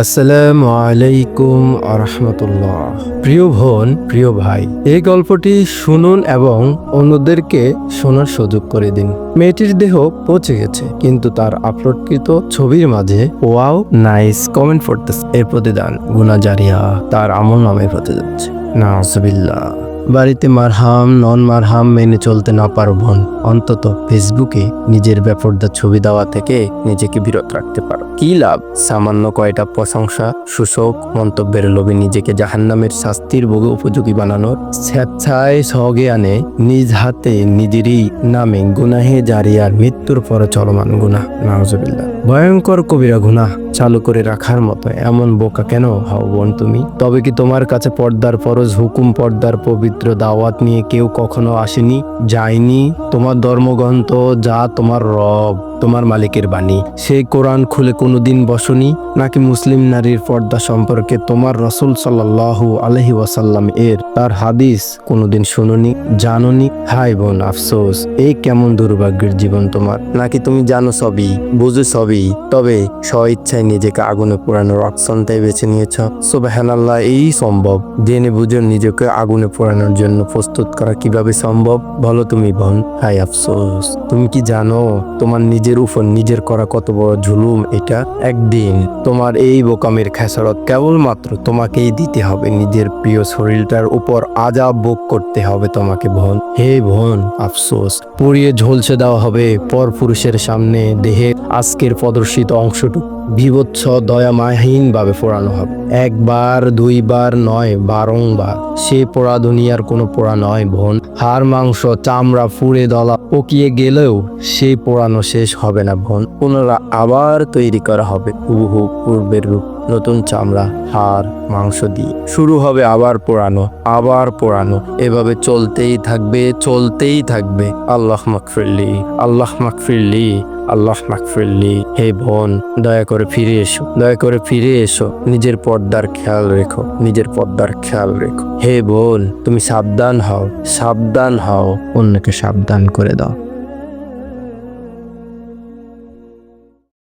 আসসালামু আলাইকুম আরহামতুল্লাহ। প্রিয় বোন, প্রিয় ভাই, এই গল্পটি শুনুন এবং অন্যদেরকে শোনার সুযোগ করে দিন। মেয়েটির দেহ পচে গেছে, কিন্তু তার আপলোডকৃত ছবির মাঝে ওয়াও, নাইস কমেন্ট পড়তেছে। এর প্রতিদান গুনা জারিয়া তার আমল নামে হতে যাচ্ছে। না বাড়িতে মারহাম, নন মারহাম মেনে চলতে না পারো বোন অন্তত ফেসবুকে নিজের ব্যাপারদার ছবি দেওয়া থেকে নিজেকে বিরত রাখতে পারো। কি লাভ? সামান্য কয়টা প্রশংসা, সুশোক, মন্তব্যের লোভে নিজেকে জাহান্নামের শাস্তির ভোগে উপযোগী বানানোর স্বেচ্ছায় আনে, নিজ হাতে নিজেরই নামে গুনাহে জারিয়ার মৃত্যুর পর চলমান গুনাহ। নাউজুবিল্লাহ। ভয়ঙ্কর কবিরা গুনাহ। চালু করে রাখার মতো এমন বোকা কেন হও বোন তুমি? তবে কি তোমার কাছে পর্দার ফরজ হুকুম, পর্দার পবিত্র দাওয়াত নিয়ে কেউ কখনো আসেনি, যায়নি? তোমার ধর্মগ্রন্থ যা তোমার রব। তোমার মালিকের বাণী। সেই কোরআন খুলে কোনোদিন বসনি, নাকি মুসলিম নারীর পর্দা সম্পর্কে তোমার রসুল সাল্লাহু আলহি ওয়াসাল্লাম এর তার হাদিস কোনোদিন শুনুনি, জাননি? হাই বোন আফসোস, এই কেমন দুর্ভাগ্যের জীবন তোমার? নাকি তুমি জানো সবই, বুঝো সবই? তবে স্ব ইচ্ছায় নিজেকে আগুনে পোড়ানোর অপশনটাই বেছে নিয়েছ। সুবাহান আল্লাহ এই সম্ভব। জেনে বুঝে নিজেকে আগুনে পোড়ানোর জন্য প্রস্তুত করা কীভাবে সম্ভব? বলো তুমি বোন, হাই আফসোস। তুমি কি জানো, তোমার নিজের উপর নিজের করা কত বড় ঝুলুম এটা? একদিন তোমার এই বোকামের খেসারত কেবলমাত্র তোমাকেই দিতে হবে। নিজের প্রিয় শরীরটার উপর আজাব ভোগ করতে হবে তোমাকে বোন। হে বোন, আফসোস, পুড়িয়ে ঝলসে দেওয়া হবে পর পুরুষের সামনে দেহের আজকের প্রদর্শিত অংশটুকু। বিভৎস দয়ামাহীন ভাবে পোড়ানো হবে। একবার, দুইবার নয়, বারংবার। সে পোড়া দুনিয়ার কোনো পোড়া নয় বোন। হাড়, মাংস, চামড়া ফুড়ে দলা পকিয়ে গেলেও সে পোড়ানো শেষ হবে না বোন পুনরায় আবার তৈরি করা হবে। হুবহু পূর্বের রূপ, নতুন চামড়া, হাড়, মাংস দিয়ে। শুরু হবে আবার পোড়ানো আবার পোড়ানো। এভাবে চলতেই থাকবে চলতেই থাকবে। আল্লাহ মাকফিরলি আল্লাহ মাকফিরলি আল্লাহ মাকফিরলি হে বোন দয়া করে ফিরে এসো। দয়া করে ফিরে এসো। নিজের পর্দার খেয়াল রেখো। নিজের পর্দার খেয়াল রেখো। হে বোন তুমি সাবধান হও। সাবধান হও। অন্যকে সাবধান করে দাও।